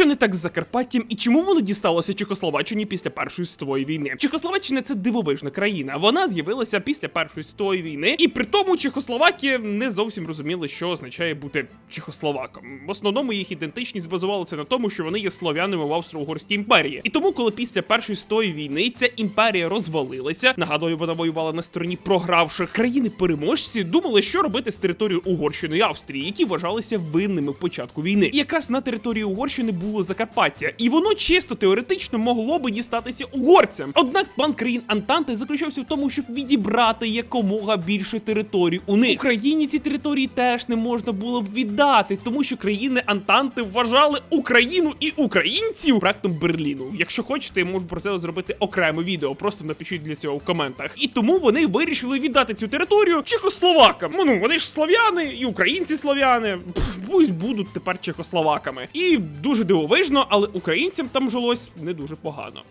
що не так з Закарпаттям і чому воно дісталося Чехословаччині після Першої світової війни? Чехословаччина це дивовижна країна. Вона з'явилася після Першої світової війни, і при тому Чехословакія не зовсім розуміли, що означає бути чехословаком. В основному їх ідентичність базувалася на тому, що вони є слов'янами в Австро-Угорській імперії. І тому, коли після Першої світової війни ця імперія розвалилася, нагадую, вона воювала на стороні програвших країни-переможці, думали, що робити з територією Угорщини і Австрії, які вважалися винними в початку війни. І якраз на території Угорщини було Закарпаття, і воно чисто теоретично могло би дістатися угорцям. Однак план країн Антанти заключався в тому, щоб відібрати якомога більше територій у них. Україні ці території теж не можна було б віддати, тому що країни Антанти вважали Україну і українців проектом Берліну. Якщо хочете, я можу про це зробити окреме відео. Просто напишіть для цього в коментах. І тому вони вирішили віддати цю територію чехословакам. Ну вони ж слов'яни, і українці слов'яни. Пусть будуть тепер чехословаками. І дуже дивовижно, але українцям там жилось не дуже погано.